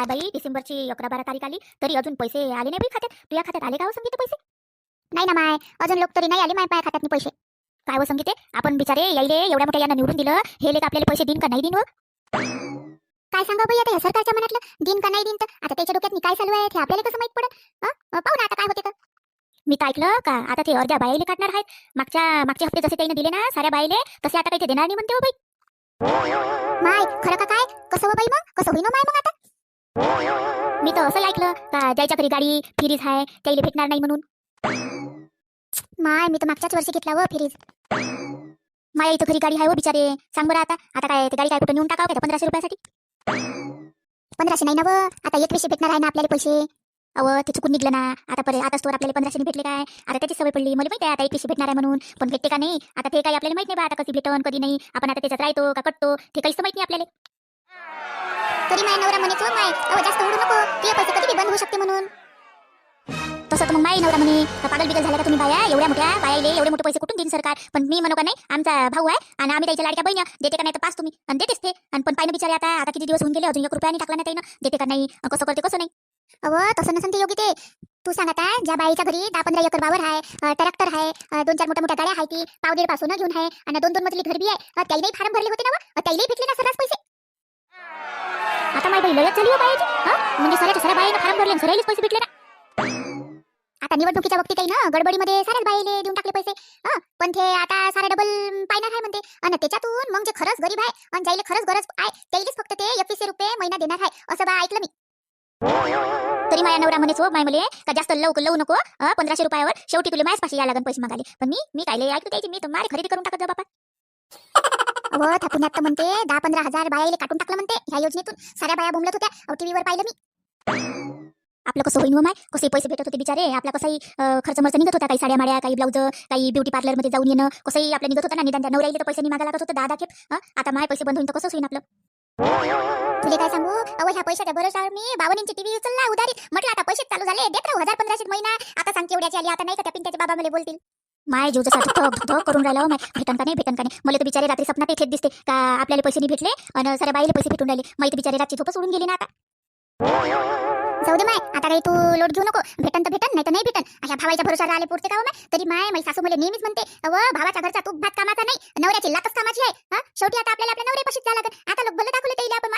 काय बाई डिसेंबरची अकरा बारा तारीख आली तरी अजून पैसे आले नाही बाई खात्यात. तुझ्या खात्यात आले का हो संगीत पैसे? नाही ना माय अजून लोक तरी नाही आले माय माया खात्यात पैसे. काय हो संगीते आपण बिचारे यायले एवढ्या मोठ्या यांना निवडून दिलं हे लेख आपल्याला पैसे दिन का नाही दिन हो? काय सांगा बाई आता या सरकारच्या मनातलं? दिन का नाही दिन तर? आता त्याच्या डोक्यात काय चालू आहे हे आपल्याला कसं माहीत पडत? पाहू ना आता काय होते तर. मी तर ऐकलं का आता ते अर्ध्या बाईले काढणार आहेत. मागच्या मागच्या हप्ते जसे त्याने दिले ना साऱ्या बाईले तसे आता काही ते देणार नाही म्हणते हो बाई. माय खरं का काय? कसं हो बाई मग? कसं होईन हो माय मग आता? मी तर असं ऐकलं का ज्याच्या घरी गाडी फिरीज आहे त्याला भेटणार नाही म्हणून? माय मी तर मागच्याच वर्षी घेतला व फ्रीज. माया इथं घरी गाडी आहे व बिचारे. सांग बरं आता आता काय ते गाडी काय कुठं नेऊन टाकावं का पंधराशे रुपयासाठी? पंधराशे नाही ना व? आता एकवीसशे भेटणार आहे ना आपल्याला पैसे? अव ते चुकून निघलं ना. आता पर्यंत आता स्टोर आपल्याला पंधराशे भेटले काय? आता त्याची सवय पडली. मला माहिती आहे आता एकवीसशे भेटणार आहे म्हणून. पण भेटते का नाही? आता ते काही आपल्याला माहीत नाही बा आता कधी भेटन कधी नाही. आपण आता त्याच्यात राहतो का कटतो ते काहीच माहीत नाही आपल्याला. तरी माझ्या नवरा म्हणे तो माय अहो जास्त उडू नको ते पैसे कधी बी बंद होऊ शकते म्हणून. तसं तर मग माई नवरा म्हणे का पागल बिगल झाला का तुम्ही बाया? एवढ्या मोठ्या बायाले एवढे मोठे पैसे कुठून देईन सरकार? पण मी म्हणू का नाही आमचा भाऊ आहे आणि आम्ही त्याच्या लाडक्या बहिणी देते का नाही तर पास तुम्ही. आणि देतेच ते. आणि पण पाहिजे बिचारे आता आता किती दिवस होऊन गेले अजून एक रुपयाने टाकला नाही त्यानं. देते का नाही? कसं करते कसं नाही? अव तसं नसन ते योग्य ते. तू सांग आता ज्या बाईच्या घरी दहा पंधरा एकर वावर आहे ट्रॅक्टर आहे दोन चार मोठ्या मोठ्या गाड्या आहे ती पावडेरपासून घेऊन आहे आणि दोन दोन मजली घर बी आहे त्यालाही फार्म भरले होते ना त्यालाही भेटले ना सर्रास पैसे? आता माय बाई लयच झाली हो बायाची म्हणजे साऱ्याच्या साऱ्या बाईनं फारम भरले आणि पैसे भेटले ना. आता निवडणुकीच्या वक्ती काही ना गडबडीमध्ये साऱ्याच बाईले देऊन टाकले पैसे हं, पण ते आता सारे डबल पायणार आहे म्हणते. आणि त्याच्यातून मग जे खरंच गरीब आहे आणि ज्याला खरंच गरज आहे त्याईलेच फक्त ते एकवीसशे रुपये महिना देणार आहे असं बा ऐकलं मी. तरी माझ्या नवरा म्हणे माय मले का जास्त लवकर लवू नको पंधराशे रुपयावर शेवटी तुला माझ्याच पाशी या लागन पैसे मागाले पण मी मी काय ऐकतो त्याची? मी तर मारे खरेदी करून टाकत जा बापा. अहो त्या म्हणते दहा पंधरा हजार बायाले काटून टाकलं म्हणते ह्या योजनेतून. साऱ्या बाया बोंबलत होत्या टीव्हीवर पाहिलं मी. आपलं कसं होईन माय कसे पैसे भेटत होते बिचारे आपला कसाही खर्च मर्च निघत होता काही साड्या माड्या काही ब्लाऊज काही ब्युटी पार्लरमध्ये जाऊन येणं कसंही आपलं निघत होता ना निदान त्या नवऱ्याला तर पैसे मागा लागत होतं दादा खेप आता माय पैसे बंद होईन तर कसं होईन आपलं? तुले काय सांगू? अहो ह्या पैशाच्या बरोबर मी बावनींची टीव्ही उचलला उधारी. म्हटलं आता पैसे चालू झाले देत राहू हजार पंधराशे महिना. आता सांग केवढ्याची आली आता नाही का त्या पिंट्याचे बाबा मला बोलतील. माय जीव जसा धक धक करून राहिला माय. भेटन का नाही भेटन का नाही मला तर बिचारे रात्री सपनात इथेच दिसते. का आपल्याला पैसे नाही भेटले? आणि साऱ्या बाईला पैसे भेटून राहिले. माहिती बिचारे रातची झोप सोडून गेली ना आता. जाऊ दे माय. आता काही तू लोट घेऊ नको. भेटन तर भेटन नाही तर नाही भेटन. अशा भावाच्या भरोशावर आले पुढचे का हो माय? तरी माय माई सासू मला नेहमीच म्हणते व भावाच्या घरचा तूप भात कामाचा नाही. नवऱ्याची लातच कामाची आहे. हा? शेवटी आता आपल्याला आपल्या नवऱ्यापाशीच जावं लागेल. आता लोक भले दाखवले त्याला आपण.